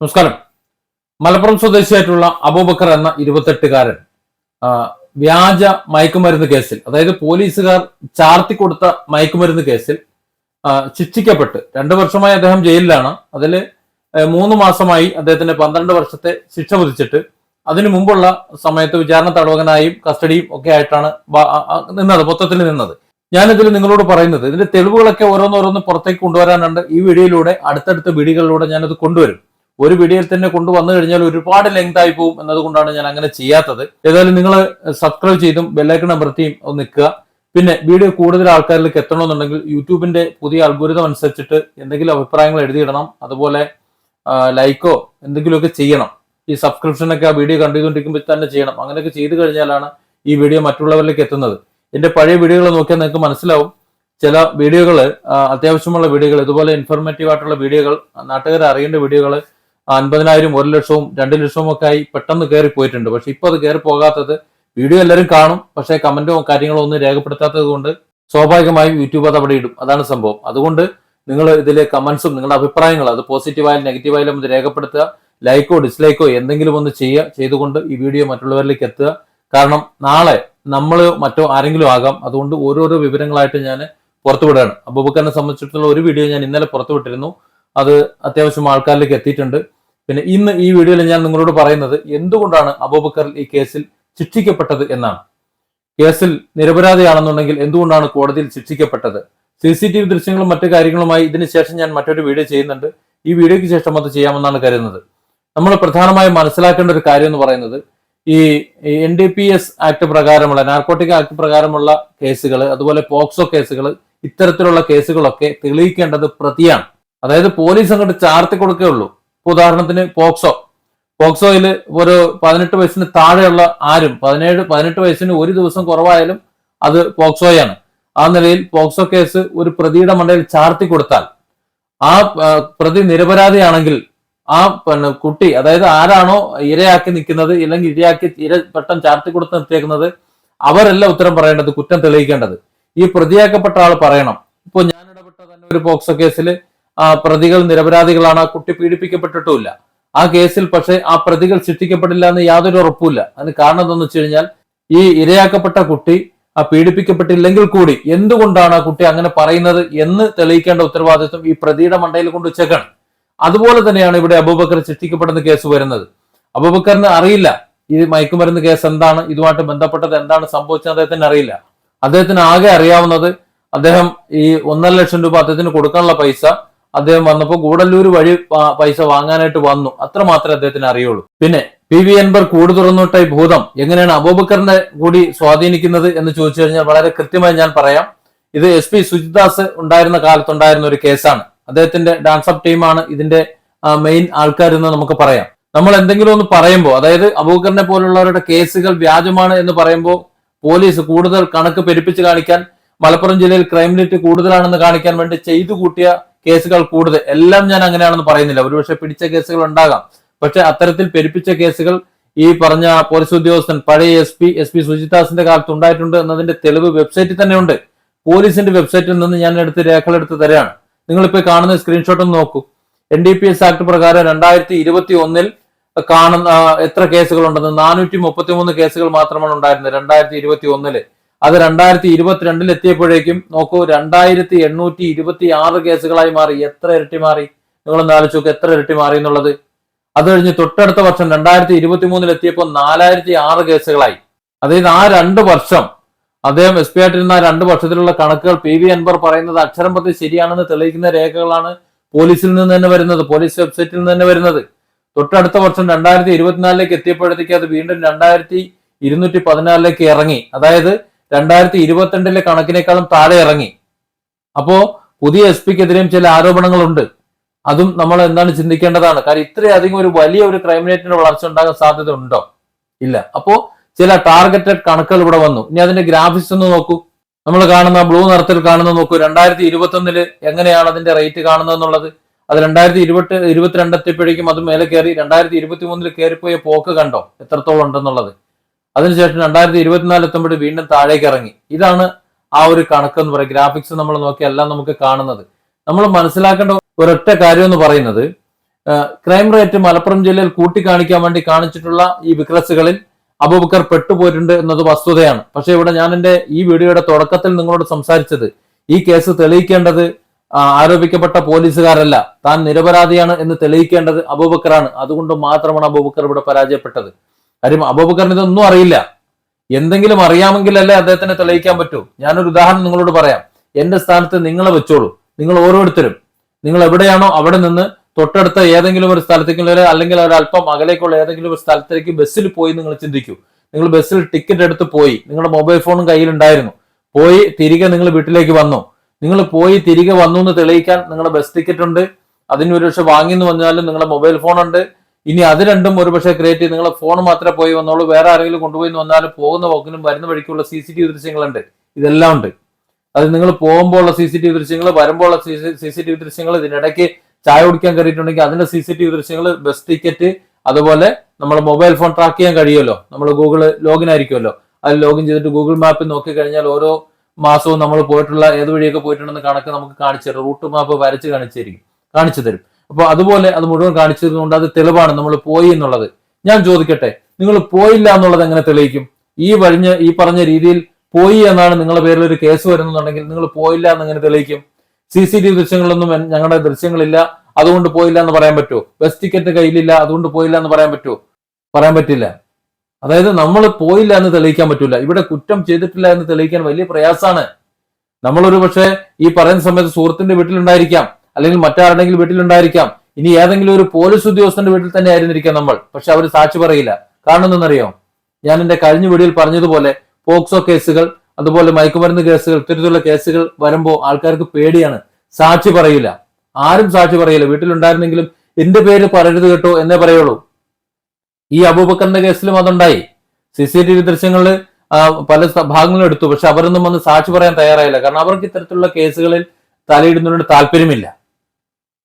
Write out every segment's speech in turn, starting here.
നമസ്കാരം. മലപ്പുറം സ്വദേശിയായിട്ടുള്ള അബൂബക്കർ എന്ന ഇരുപത്തെട്ടുകാരൻ വ്യാജ മയക്കുമരുന്ന് കേസിൽ അതായത് പോലീസുകാർ ചാർത്തി കൊടുത്ത മയക്കുമരുന്ന് കേസിൽ ശിക്ഷിക്കപ്പെട്ട് രണ്ടു വർഷമായി അദ്ദേഹം ജയിലിലാണ്. അതിൽ മൂന്ന് മാസമായി അദ്ദേഹത്തിന് പന്ത്രണ്ട് വർഷത്തെ ശിക്ഷ വിധിച്ചിട്ട് അതിനു മുമ്പുള്ള സമയത്ത് വിചാരണ തടവകനായും കസ്റ്റഡിയും ഒക്കെ ആയിട്ടാണ് നിന്നത് മൊത്തത്തിൽ നിന്നത്. ഞാനിതിൽ നിങ്ങളോട് പറയുന്നത് ഇതിന്റെ തെളിവുകളൊക്കെ ഓരോന്നോരോന്ന് പുറത്തേക്ക് കൊണ്ടുവരാനുണ്ട്. ഈ വീഡിയോയിലൂടെ അടുത്തടുത്ത വീഡിയോകളിലൂടെ ഞാനത് കൊണ്ടുവരും. ഒരു വീഡിയോയിൽ തന്നെ കൊണ്ടുവന്നു കഴിഞ്ഞാൽ ഒരുപാട് ലെങ്ത് ആയി പോകും എന്നതുകൊണ്ടാണ് ഞാൻ അങ്ങനെ ചെയ്യാത്തത്. ഏതായാലും നിങ്ങൾ സബ്സ്ക്രൈബ് ചെയ്തും ബെല്ലൈക്കൺ അമർത്തിയും ഒന്ന് നിൽക്കുക. പിന്നെ വീഡിയോ കൂടുതൽ ആൾക്കാരിലേക്ക് എത്തണമെന്നുണ്ടെങ്കിൽ യൂട്യൂബിന്റെ പുതിയ അൽഗോരിതം അനുസരിച്ചിട്ട് എന്തെങ്കിലും അഭിപ്രായങ്ങൾ എഴുതിയിടണം. അതുപോലെ ലൈക്കോ എന്തെങ്കിലുമൊക്കെ ചെയ്യണം. ഈ സബ്സ്ക്രിപ്ഷനൊക്കെ ആ വീഡിയോ കണ്ടുകൊണ്ടിരിക്കുമ്പോൾ തന്നെ ചെയ്യണം. അങ്ങനെയൊക്കെ ചെയ്തു കഴിഞ്ഞാലാണ് ഈ വീഡിയോ മറ്റുള്ളവരിലേക്ക് എത്തുന്നത്. എന്റെ പഴയ വീഡിയോകൾ നോക്കിയാൽ നിങ്ങൾക്ക് മനസ്സിലാവും. ചില വീഡിയോകൾ അത്യാവശ്യമുള്ള വീഡിയോകൾ ഇതുപോലെ ഇൻഫോർമേറ്റീവ് ആയിട്ടുള്ള വീഡിയോകൾ നാട്ടുകാരെ അറിയേണ്ട വീഡിയോകൾ അൻപതിനായിരം ഒരു ലക്ഷവും രണ്ട് ലക്ഷവും ഒക്കെ ആയി പെട്ടെന്ന് കയറി പോയിട്ടുണ്ട്. പക്ഷെ ഇപ്പൊ അത് കയറി പോകാത്തത് വീഡിയോ എല്ലാവരും കാണും. പക്ഷേ കമന്റോ കാര്യങ്ങളോ ഒന്നും രേഖപ്പെടുത്താത്തത് കൊണ്ട് സ്വാഭാവികമായും യൂട്യൂബ് അത് അവിടെ ഇടും. അതാണ് സംഭവം. അതുകൊണ്ട് നിങ്ങൾ ഇതിലെ കമന്റ്സും നിങ്ങളുടെ അഭിപ്രായങ്ങൾ അത് പോസിറ്റീവായാലും നെഗറ്റീവായാലും ഒന്ന് രേഖപ്പെടുത്തുക. ലൈക്കോ ഡിസ്ലൈക്കോ എന്തെങ്കിലും ഒന്ന് ചെയ്യുക. ചെയ്തുകൊണ്ട് ഈ വീഡിയോ മറ്റുള്ളവരിലേക്ക് എത്തുക. കാരണം നാളെ നമ്മൾ മറ്റോ ആരെങ്കിലും ആകാം. അതുകൊണ്ട് ഓരോരോ വിവരങ്ങളായിട്ട് ഞാൻ പുറത്തുവിടുകയാണ്. അബൂബക്കറിനെ സംബന്ധിച്ചിടത്തോളം ഒരു വീഡിയോ ഞാൻ ഇന്നലെ പുറത്തുവിട്ടിരുന്നു. അത് അത്യാവശ്യം ആൾക്കാരിലേക്ക് എത്തിയിട്ടുണ്ട്. പിന്നെ ഇന്ന് ഈ വീഡിയോയിൽ ഞാൻ നിങ്ങളോട് പറയുന്നത് എന്തുകൊണ്ടാണ് അബൂബക്കർ ഈ കേസിൽ ശിക്ഷിക്കപ്പെട്ടത് എന്നാണ്. കേസിൽ നിരപരാധിയാണെന്നുണ്ടെങ്കിൽ എന്തുകൊണ്ടാണ് കോടതിയിൽ ശിക്ഷിക്കപ്പെട്ടത്? സി സി ടി വി ദൃശ്യങ്ങളും മറ്റു കാര്യങ്ങളുമായി ഇതിനുശേഷം ഞാൻ മറ്റൊരു വീഡിയോ ചെയ്യുന്നുണ്ട്. ഈ വീഡിയോയ്ക്ക് ശേഷം അത് ചെയ്യാമെന്നാണ് കരുതുന്നത്. നമ്മൾ പ്രധാനമായും മനസ്സിലാക്കേണ്ട ഒരു കാര്യം എന്ന് പറയുന്നത് ഈ N D P S act പ്രകാരമുള്ള നാർക്കോട്ടിക് ആക്ട് പ്രകാരമുള്ള കേസുകൾ അതുപോലെ പോക്സോ കേസുകൾ ഇത്തരത്തിലുള്ള കേസുകളൊക്കെ തെളിയിക്കേണ്ടത് പ്രതിയാണ്. അതായത് പോലീസ് അങ്ങോട്ട് ചാർത്തി കൊടുക്കുകയുള്ളൂ ഉദാഹരണത്തിന് പോക്സോ. പോക്സോയിൽ ഒരു പതിനെട്ട് വയസ്സിന് താഴെയുള്ള ആരും പതിനേഴ് പതിനെട്ട് വയസ്സിന് ഒരു ദിവസം കുറവായാലും അത് പോക്സോയാണ്. ആ നിലയിൽ പോക്സോ കേസ് ഒരു പ്രതിയുടെ മണ്ടയിൽ ചാർത്തി കൊടുത്താൽ ആ പ്രതി നിരപരാധിയാണെങ്കിൽ ആ കുട്ടി അതായത് ആരാണോ ഇരയാക്കി നിൽക്കുന്നത് ഇല്ലെങ്കിൽ ഇരയാക്കി ഇര പെട്ടെന്ന് ചാർത്തി കൊടുത്ത് നിർത്തിയേക്കുന്നത് അവരല്ല ഉത്തരം പറയേണ്ടത് കുറ്റം തെളിയിക്കേണ്ടത്. ഈ പ്രതിയാക്കപ്പെട്ട ആൾ പറയണം. ഇപ്പോൾ ഞാൻ ഇടപെട്ട തന്നെ ഒരു പോക്സോ കേസിൽ പ്രതികൾ നിരപരാധികളാണ് ആ കുട്ടി പീഡിപ്പിക്കപ്പെട്ടിട്ടുമില്ല. ആ കേസിൽ പക്ഷേ ആ പ്രതികൾ ശിക്ഷിക്കപ്പെടില്ല എന്ന് യാതൊരു ഉറപ്പുമില്ല. അതിന് കാരണം എന്താണെന്ന് വെച്ച് കഴിഞ്ഞാൽ ഈ ഇരയാക്കപ്പെട്ട കുട്ടി ആ പീഡിപ്പിക്കപ്പെട്ടില്ലെങ്കിൽ കൂടി എന്തുകൊണ്ടാണ് ആ കുട്ടി അങ്ങനെ പറയുന്നത് എന്ന് തെളിയിക്കേണ്ട ഉത്തരവാദിത്വം ഈ പ്രതിയുടെ മണ്ടയിൽ കൊണ്ട് വെച്ചേക്കാണ്. അതുപോലെ തന്നെയാണ് ഇവിടെ അബൂബക്കർ ശിക്ഷിക്കപ്പെടുന്ന കേസ് വരുന്നത്. അബൂബക്കറിന് അറിയില്ല ഈ മയക്കുമരുന്ന് കേസ് എന്താണ് ഇതുമായിട്ട് ബന്ധപ്പെട്ടത് എന്താണ് സംഭവിച്ചത് അദ്ദേഹത്തിന് അറിയില്ല. അദ്ദേഹത്തിന് ആകെ അറിയാവുന്നത് അദ്ദേഹം ഈ ഒന്നര ലക്ഷം രൂപ അദ്ദേഹത്തിന് കൊടുക്കാനുള്ള പൈസ അദ്ദേഹം വന്നപ്പോൾ കൂടല്ലൂർ വഴി പൈസ വാങ്ങാനായിട്ട് വന്നു. അത്ര മാത്രമേ അദ്ദേഹത്തിന് അറിയുള്ളൂ. പിന്നെ പി വി അൻബർ കൂട് തുറന്നുവിട്ട ഭൂതം എങ്ങനെയാണ് അബൂബക്കറിനെ കൂടി സ്വാധീനിക്കുന്നത് എന്ന് ചോദിച്ചു കഴിഞ്ഞാൽ വളരെ കൃത്യമായി ഞാൻ പറയാം. ഇത് എസ് പി സുജിദാസ് ഉണ്ടായിരുന്ന കാലത്തുണ്ടായിരുന്ന ഒരു കേസാണ്. അദ്ദേഹത്തിന്റെ ഡാൻസ് അപ്പ് ടീമാണ് ഇതിന്റെ മെയിൻ ആൾക്കാരെന്ന് നമുക്ക് പറയാം. നമ്മൾ എന്തെങ്കിലും ഒന്ന് പറയുമ്പോൾ അതായത് അബൂബക്കറിനെ പോലുള്ളവരുടെ കേസുകൾ വ്യാജമാണ് എന്ന് പറയുമ്പോൾ പോലീസ് കൂടുതൽ കണക്ക് പെരുപ്പിച്ച് കാണിക്കാൻ മലപ്പുറം ജില്ലയിൽ ക്രൈം റേറ്റ് കൂടുതലാണെന്ന് കാണിക്കാൻ വേണ്ടി ചെയ്തു കൂട്ടിയ കേസുകൾ കൂടുതൽ. എല്ലാം ഞാൻ അങ്ങനെയാണെന്ന് പറയുന്നില്ല. ഒരുപക്ഷെ പിടിച്ച കേസുകൾ ഉണ്ടാകാം. പക്ഷെ അത്തരത്തിൽ പെരുപ്പിച്ച കേസുകൾ ഈ പറഞ്ഞ പോലീസ് ഉദ്യോഗസ്ഥൻ പഴയ എസ് പി എസ് പി സുജിദാസിന്റെ കാലത്ത് ഉണ്ടായിട്ടുണ്ട് എന്നതിന്റെ തെളിവ് വെബ്സൈറ്റിൽ തന്നെ ഉണ്ട്. പോലീസിന്റെ വെബ്സൈറ്റിൽ നിന്ന് ഞാൻ എടുത്ത് രേഖകളെടുത്ത് തരാണ്. നിങ്ങളിപ്പോ കാണുന്ന സ്ക്രീൻഷോട്ട് ഒന്ന് നോക്കൂ. N D P S act പ്രകാരം രണ്ടായിരത്തി ഇരുപത്തി ഒന്നിൽ കാണുന്ന എത്ര കേസുകൾ ഉണ്ടെന്ന് നാനൂറ്റി മുപ്പത്തി മൂന്ന് കേസുകൾ മാത്രമാണ് ഉണ്ടായിരുന്നത് രണ്ടായിരത്തി ഇരുപത്തി ഒന്നിൽ അത് രണ്ടായിരത്തി ഇരുപത്തിരണ്ടിൽ എത്തിയപ്പോഴേക്കും നോക്കൂ രണ്ടായിരത്തി എണ്ണൂറ്റി ഇരുപത്തി ആറ് കേസുകളായി മാറി. എത്ര ഇരട്ടി മാറി? നിങ്ങളൊന്ന് ആലോചിച്ച് എത്ര ഇരട്ടി മാറി എന്നുള്ളത്. അത് കഴിഞ്ഞ് തൊട്ടടുത്ത വർഷം രണ്ടായിരത്തി ഇരുപത്തി മൂന്നിൽ എത്തിയപ്പോൾ നാലായിരത്തി ആറ് കേസുകളായി. അതായത് ആ രണ്ട് വർഷം അദ്ദേഹം എസ് പി ആയിട്ടിരുന്ന ആ രണ്ട് വർഷത്തിലുള്ള കണക്കുകൾ പി വി അൻവർ പറയുന്നത് അക്ഷരം പ്രതി ശരിയാണെന്ന് തെളിയിക്കുന്ന രേഖകളാണ് പോലീസിൽ നിന്ന് തന്നെ വരുന്നത് പോലീസ് വെബ്സൈറ്റിൽ നിന്ന് തന്നെ വരുന്നത്. തൊട്ടടുത്ത വർഷം രണ്ടായിരത്തി ഇരുപത്തിനാലിലേക്ക് എത്തിയപ്പോഴത്തേക്ക് അത് വീണ്ടും രണ്ടായിരത്തി ഇരുന്നൂറ്റി പതിനാലിലേക്ക് ഇറങ്ങി. അതായത് രണ്ടായിരത്തി ഇരുപത്തിരണ്ടിലെ കണക്കിനേക്കാളും താഴെ ഇറങ്ങി. അപ്പോ പുതിയ എസ് പിക്കെതിരെയും ചില ആരോപണങ്ങളുണ്ട്. അതും നമ്മൾ എന്താണ് ചിന്തിക്കേണ്ടതാണ്? കാരണം ഇത്രയധികം ഒരു വലിയ ഒരു ക്രൈം റേറ്റിന്റെ വളർച്ച ഉണ്ടാകാൻ സാധ്യത ഉണ്ടോ ഇല്ല. അപ്പോ ചില ടാർഗറ്റഡ് കണക്കുകൾ ഇവിടെ വന്നു. ഇനി അതിന്റെ ഗ്രാഫിക്സ് ഒന്ന് നോക്കൂ. നമ്മൾ കാണുന്ന ബ്ലൂ നിറത്തിൽ കാണുന്ന നോക്കൂ. രണ്ടായിരത്തി ഇരുപത്തി ഒന്നിൽ എങ്ങനെയാണ് അതിന്റെ റേറ്റ് കാണുന്നത് എന്നുള്ളത് അത് രണ്ടായിരത്തി ഇരുപത്തി ഇരുപത്തിരണ്ട് എത്തിയപ്പോഴേക്കും അത് മേലെ കയറി രണ്ടായിരത്തി ഇരുപത്തി മൂന്നിൽ കയറിപ്പോയ പോക്ക് കണ്ടോ? എത്രത്തോളം ഉണ്ടെന്നുള്ളത്? അതിനുശേഷം രണ്ടായിരത്തി ഇരുപത്തിനാല് എത്തുമ്പോൾ വീണ്ടും താഴേക്ക് ഇറങ്ങി. ഇതാണ് ആ ഒരു കണക്ക് എന്ന് പറയുന്നത്. ഗ്രാഫിക്സ് നമ്മൾ നോക്കിയെല്ലാം നമുക്ക് കാണുന്നത്. നമ്മൾ മനസ്സിലാക്കേണ്ട ഒരൊറ്റ കാര്യം എന്ന് പറയുന്നത് ക്രൈം റേറ്റ് മലപ്പുറം ജില്ലയിൽ കൂട്ടിക്കാണിക്കാൻ വേണ്ടി കാണിച്ചിട്ടുള്ള ഈ വിക്രസുകളിൽ അബൂബക്കർ പെട്ടുപോയിട്ടുണ്ട് എന്നത് വസ്തുതയാണ്. പക്ഷെ ഇവിടെ ഞാൻ എന്റെ ഈ വീഡിയോയുടെ തുടക്കത്തിൽ നിങ്ങളോട് സംസാരിച്ചത് ഈ കേസ് തെളിയിക്കേണ്ടത് ആരോപിക്കപ്പെട്ട പോലീസുകാരല്ല. താൻ നിരപരാധിയാണ് എന്ന് തെളിയിക്കേണ്ടത് അബൂബക്കറാണ്. അതുകൊണ്ട് മാത്രമാണ് അബൂബക്കർ ഇവിടെ പരാജയപ്പെട്ടത്. കാര്യം അബൂബക്കറിന് ഇതൊന്നും അറിയില്ല. എന്തെങ്കിലും അറിയാമെങ്കിലല്ലേ അദ്ദേഹത്തിന് തെളിയിക്കാൻ പറ്റൂ. ഞാനൊരു ഉദാഹരണം നിങ്ങളോട് പറയാം. എന്റെ സ്ഥാനത്ത് നിങ്ങളെ വെച്ചോളൂ. നിങ്ങൾ ഓരോരുത്തരും. നിങ്ങൾ എവിടെയാണോ അവിടെ നിന്ന് തൊട്ടടുത്ത ഏതെങ്കിലും ഒരു സ്ഥലത്തേക്ക് അല്ലെങ്കിൽ- ഒരു അല്പം അകലേക്കുള്ള ഏതെങ്കിലും ഒരു സ്ഥലത്തേക്ക് ബസ്സിൽ പോയി നിങ്ങൾ ചിന്തിക്കൂ. നിങ്ങൾ ബസ്സിൽ ടിക്കറ്റ് എടുത്ത് പോയി. നിങ്ങളുടെ മൊബൈൽ ഫോണും കയ്യിലുണ്ടായിരുന്നു. പോയി തിരികെ നിങ്ങൾ വീട്ടിലേക്ക് വന്നു. നിങ്ങൾ പോയി തിരികെ വന്നു എന്ന് തെളിയിക്കാൻ നിങ്ങളുടെ ബസ് ടിക്കറ്റ് ഉണ്ട്. അതിന് വാങ്ങി എന്ന് പറഞ്ഞാലും നിങ്ങളുടെ മൊബൈൽ ഫോൺ ഉണ്ട് ഇനി അത് രണ്ടും ഒരുപക്ഷെ ക്രിയേറ്റ് ചെയ്ത് നിങ്ങളെ ഫോൺ മാത്രമേ പോയി വന്നോളൂ വേറെ ആരെങ്കിലും കൊണ്ടുപോയി വന്നാലും പോകുന്ന പോക്കിനും വരുന്ന വഴിക്കുള്ള സി സി ടി വി ദൃശ്യങ്ങളുണ്ട്. ഇതെല്ലാം ഉണ്ട്. അത് നിങ്ങൾ പോകുമ്പോൾ ഉള്ള സി സി ടി വി ദൃശ്യങ്ങൾ വരുമ്പോൾ ഉള്ള സി സി ടി വി ദൃശ്യങ്ങൾ ഇതിനിടയ്ക്ക് ചായ കുടിക്കാൻ കയറിയിട്ടുണ്ടെങ്കിൽ അതിന്റെ സി സി ടി വി ദൃശ്യങ്ങൾ ബസ് ടിക്കറ്റ് അതുപോലെ നമ്മൾ മൊബൈൽ ഫോൺ ട്രാക്ക് ചെയ്യാൻ കഴിയുമല്ലോ. നമ്മൾ ഗൂഗിൾ ലോഗിൻ ആയിരിക്കുമല്ലോ. അത് ലോഗിൻ ചെയ്തിട്ട് ഗൂഗിൾ മാപ്പ് നോക്കി കഴിഞ്ഞാൽ ഓരോ മാസവും നമ്മൾ പോയിട്ടുള്ള ഏത് വഴിയൊക്കെ പോയിട്ടുണ്ടെന്ന് കണക്ക് നമുക്ക് കാണിച്ചു തരും. റൂട്ട് മാപ്പ് വരച്ച് കാണിച്ചു തരും. കാണിച്ചു തരും. അപ്പൊ അതുപോലെ അത് മുഴുവൻ കാണിച്ചിരുന്നുകൊണ്ട് അത് തെളിവാണ് നമ്മൾ പോയി എന്നുള്ളത്. ഞാൻ ചോദിക്കട്ടെ നിങ്ങൾ പോയില്ല എന്നുള്ളത് എങ്ങനെ തെളിയിക്കും? ഈ വഴിഞ്ഞ് ഈ പറഞ്ഞ രീതിയിൽ പോയി എന്നാണ് നിങ്ങളുടെ പേരിൽ ഒരു കേസ് വരുന്നുണ്ടെങ്കിൽ നിങ്ങൾ പോയില്ല എന്ന് എങ്ങനെ തെളിയിക്കും? സി സി ടി വി ദൃശ്യങ്ങളൊന്നും ഞങ്ങളുടെ ദൃശ്യങ്ങളില്ല. അതുകൊണ്ട് പോയില്ല എന്ന് പറയാൻ പറ്റുമോ? ബസ് ടിക്കറ്റ് കയ്യിലില്ല അതുകൊണ്ട് പോയില്ല എന്ന് പറയാൻ പറ്റുമോ? പറയാൻ പറ്റില്ല. അതായത് നമ്മൾ പോയില്ല എന്ന് തെളിയിക്കാൻ പറ്റില്ല ഇവിടെ കുറ്റം ചെയ്തിട്ടില്ല എന്ന് തെളിയിക്കാൻ വലിയ പ്രയാസമാണ്. നമ്മളൊരു പക്ഷേ ഈ പറയുന്ന സമയത്ത് സുഹൃത്തിന്റെ വീട്ടിലുണ്ടായിരിക്കാം. അല്ലെങ്കിൽ മറ്റാരുടെങ്കിലും വീട്ടിലുണ്ടായിരിക്കാം. ഇനി ഏതെങ്കിലും ഒരു പോലീസ് ഉദ്യോഗസ്ഥന്റെ വീട്ടിൽ തന്നെ ആയിരുന്നിരിക്കാം നമ്മൾ. പക്ഷെ അവർ സാക്ഷി പറയില്ല. കാരണം എന്തെന്നറിയോ? ഞാൻ എന്റെ കഴിഞ്ഞ വീഡിയോയിൽ പറഞ്ഞതുപോലെ പോക്സോ കേസുകൾ അതുപോലെ മയക്കുമരുന്ന് കേസുകൾ ഇത്തരത്തിലുള്ള കേസുകൾ വരുമ്പോൾ ആൾക്കാർക്ക് പേടിയാണ്. സാക്ഷി പറയില്ല. ആരും സാക്ഷി പറയില്ല. വീട്ടിലുണ്ടായിരുന്നെങ്കിലും എന്റെ പേര് പറയരുത് കേട്ടോ എന്നേ പറയുള്ളൂ. ഈ അബൂബക്കറിന്റെ കേസിലും അതുണ്ടായി. സി സി ടി വി ദൃശ്യങ്ങളിൽ പല ഭാഗങ്ങളും എടുത്തു. പക്ഷെ അവരൊന്നും വന്ന് സാക്ഷി പറയാൻ തയ്യാറായില്ല. കാരണം അവർക്ക് ഇത്തരത്തിലുള്ള കേസുകളിൽ തലയിടുന്നതിനോട് താല്പര്യമില്ല.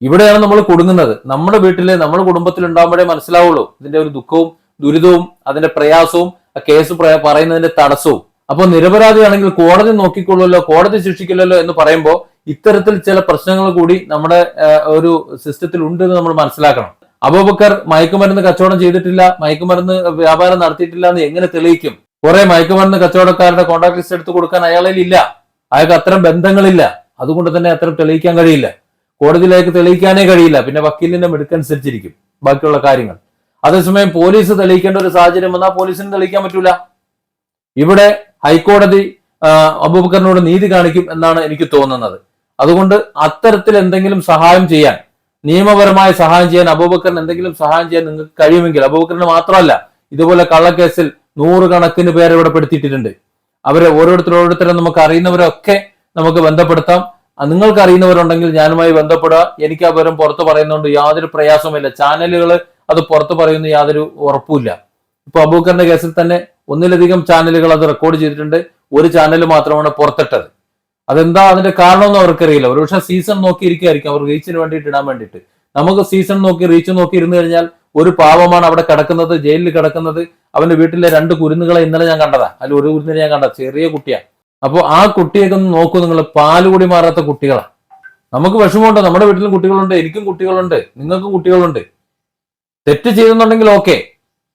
ഇവിടെയാണ് നമ്മൾ കുടുങ്ങുന്നത്. നമ്മുടെ വീട്ടിൽ നമ്മുടെ കുടുംബത്തിൽ ഉണ്ടാകുമ്പോഴേ മനസ്സിലാവുള്ളൂ. ഇതിന്റെ ഒരു ദുഃഖവും ദുരിതവും അതിന്റെ പ്രയാസവും ആ കേസ് പറയുന്നതിന്റെ തടസ്സവും. അപ്പോൾ നിരപരാധിയാണെങ്കിൽ കോടതി നോക്കിക്കൊള്ളുമല്ലോ കോടതി ശിക്ഷിക്കില്ലല്ലോ എന്ന് പറയുമ്പോൾ ഇത്തരത്തിൽ ചില പ്രശ്നങ്ങൾ കൂടി നമ്മുടെ ഒരു സിസ്റ്റത്തിൽ ഉണ്ട് എന്ന് നമ്മൾ മനസ്സിലാക്കണം. അബൂബക്കർ മയക്കുമരുന്ന് കച്ചവടം ചെയ്തിട്ടില്ല മയക്കുമരുന്ന് വ്യാപാരം നടത്തിയിട്ടില്ല എന്ന് എങ്ങനെ തെളിയിക്കും? കുറെ മയക്കുമരുന്ന് കച്ചവടക്കാരുടെ കോൺടാക്ട് ലിസ്റ്റ് എടുത്ത് കൊടുക്കാൻ അയാളിൽ ഇല്ല. അയാൾക്ക് അത്തരം ബന്ധങ്ങളില്ല. അതുകൊണ്ട് തന്നെ അത്തരം തെളിയിക്കാൻ കഴിയില്ല. കോടതിയിലേക്ക് തെളിയിക്കാനേ കഴിയില്ല. പിന്നെ വക്കീലിന്റെ മിടുക്കനുസരിച്ചിരിക്കും ബാക്കിയുള്ള കാര്യങ്ങൾ. അതേസമയം പോലീസ് തെളിയിക്കേണ്ട ഒരു സാഹചര്യം വന്നാൽ പോലീസിന് തെളിയിക്കാൻ പറ്റൂല. ഇവിടെ ഹൈക്കോടതി അബൂബക്കറിനോട് നീതി കാണിക്കും എന്നാണ് എനിക്ക് തോന്നുന്നത്. അതുകൊണ്ട് അത്തരത്തിൽ എന്തെങ്കിലും സഹായം ചെയ്യാൻ നിയമപരമായ സഹായം ചെയ്യാൻ അബൂബക്കറിന് എന്തെങ്കിലും സഹായം ചെയ്യാൻ നിങ്ങൾക്ക് കഴിയുമെങ്കിൽ അബൂബക്കറിന് മാത്രമല്ല ഇതുപോലെ കള്ളക്കേസിൽ നൂറുകണക്കിന് പേരെ ഇവിടെ പെടുത്തിയിട്ടുണ്ട്. അവരെ ഓരോരുത്തരോരോരുത്തരെ നമുക്ക് അറിയുന്നവരൊക്കെ നമുക്ക് ബന്ധപ്പെടുത്താം. നിങ്ങൾക്ക് അറിയുന്നവരുണ്ടെങ്കിൽ ഞാനുമായി ബന്ധപ്പെടുക. എനിക്ക് ആ വിവരം പുറത്ത് പറയുന്നതുകൊണ്ട് യാതൊരു പ്രയാസവുമില്ല ചാനലുകൾ അത് പുറത്ത് പറയുന്ന യാതൊരു ഉറപ്പുമില്ല. ഇപ്പൊ അബൂക്കറിന്റെ കേസിൽ തന്നെ ഒന്നിലധികം ചാനലുകൾ അത് റെക്കോർഡ് ചെയ്തിട്ടുണ്ട്. ഒരു ചാനൽ മാത്രമാണ് പുറത്തിട്ടത്. അതെന്താ അതിന്റെ കാരണമൊന്നും അവർക്കറിയില്ല. ഒരുപക്ഷെ സീസൺ നോക്കി ഇരിക്കുകയായിരിക്കും അവർ റീച്ചിന് വേണ്ടിയിട്ട് ഇടാൻ വേണ്ടിയിട്ട്. നമുക്ക് സീസൺ നോക്കി റീച്ച് നോക്കി ഇരുന്ന് കഴിഞ്ഞാൽ ഒരു പാവമാണ് അവിടെ കിടക്കുന്നത് ജയിലിൽ കിടക്കുന്നത്. അവന്റെ വീട്ടിലെ രണ്ട് കുരുന്നുകളെ ഇന്നലെ ഞാൻ കണ്ടതാ. അല്ല ഒരു കുരുന്നിനെ ഞാൻ കണ്ട ചെറിയ കുട്ടിയാ. അപ്പോൾ ആ കുട്ടിയൊക്കെ ഒന്ന് നോക്കൂ നിങ്ങൾ പാലുകൂടി മാറാത്ത കുട്ടികളാണ് നമുക്ക് വിഷമമുണ്ട്? നമ്മുടെ വീട്ടിലും കുട്ടികളുണ്ട് എനിക്കും കുട്ടികളുണ്ട് നിങ്ങൾക്കും കുട്ടികളുണ്ട്. തെറ്റ് ചെയ്യുന്നുണ്ടെങ്കിൽ ഓക്കെ.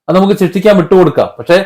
അത് നമുക്ക് ശിക്ഷിക്കാൻ വിട്ടുകൊടുക്കാം പക്ഷെ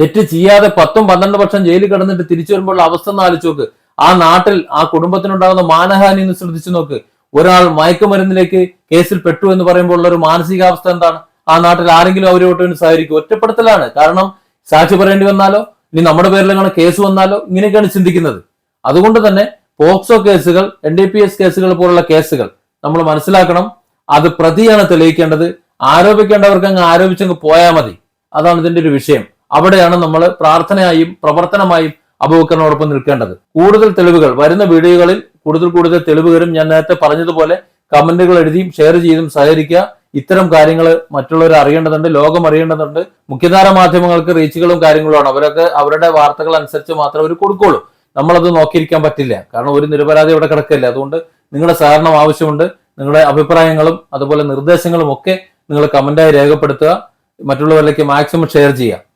തെറ്റ് ചെയ്യാതെ പത്തും പന്ത്രണ്ട് വർഷം ജയിലിൽ കിടന്നിട്ട് തിരിച്ചു വരുമ്പോൾ അവസ്ഥ ഒന്ന് ആലോചിച്ച് നോക്ക്. ആ നാട്ടിൽ ആ കുടുംബത്തിനുണ്ടാകുന്ന മാനഹാനി ഒന്ന് ശ്രദ്ധിച്ചു നോക്ക്. ഒരാൾ മയക്കുമരുന്നിലേക്ക് കേസിൽ പെട്ടു എന്ന് പറയുമ്പോൾ ഉള്ള ഒരു മാനസികാവസ്ഥ എന്താണ്? ആ നാട്ടിൽ ആരെങ്കിലും അവരോട്ട് സഹകരിക്കും. ഒറ്റപ്പെടുത്തലാണ്. കാരണം സാക്ഷി പറയേണ്ടി വന്നാലോ? ഇനി നമ്മുടെ പേരിൽ അങ്ങനെ കേസ് വന്നാലോ? ഇങ്ങനെയൊക്കെയാണ് ചിന്തിക്കുന്നത്. അതുകൊണ്ട് തന്നെ പോക്സോ കേസുകൾ എൻ ഡി പി എസ് കേസുകൾ പോലുള്ള കേസുകൾ നമ്മൾ മനസ്സിലാക്കണം. അത് പ്രതിയാണ് തെളിയിക്കേണ്ടത്. ആരോപിക്കേണ്ടവർക്ക് അങ്ങ് ആരോപിച്ചങ്ങ് പോയാൽ മതി. അതാണ് ഇതിന്റെ ഒരു വിഷയം. അവിടെയാണ് നമ്മൾ പ്രാർത്ഥനയായും പ്രവർത്തനമായും അബൂബക്കറിനോടൊപ്പം നിൽക്കേണ്ടത്. കൂടുതൽ തെളിവുകൾ വരുന്ന വീഡിയോകളിൽ കൂടുതൽ കൂടുതൽ തെളിവുകളും ഞാൻ നേരത്തെ പറഞ്ഞതുപോലെ കമന്റുകൾ എഴുതിയും ഷെയർ ചെയ്തും സഹകരിക്കുക. ഇത്തരം കാര്യങ്ങൾ മറ്റുള്ളവർ അറിയേണ്ടതുണ്ട് ലോകം അറിയേണ്ടതുണ്ട്. മുഖ്യധാര മാധ്യമങ്ങൾക്ക് റീച്ചുകളും കാര്യങ്ങളുമാണ്. അവരൊക്കെ അവരുടെ വാർത്തകൾ അനുസരിച്ച് മാത്രമേ അവർ കൊടുക്കുള്ളൂ. നമ്മളത് നോക്കിയിരിക്കാൻ പറ്റില്ല. കാരണം ഒരു നിരപരാധി ഇവിടെ കിടക്കില്ല. അതുകൊണ്ട് നിങ്ങളുടെ സഹകരണം ആവശ്യമുണ്ട്. നിങ്ങളുടെ അഭിപ്രായങ്ങളും അതുപോലെ നിർദ്ദേശങ്ങളും ഒക്കെ നിങ്ങൾ കമന്റായി രേഖപ്പെടുത്തുക. മറ്റുള്ളവരിലേക്ക് മാക്സിമം ഷെയർ ചെയ്യുക.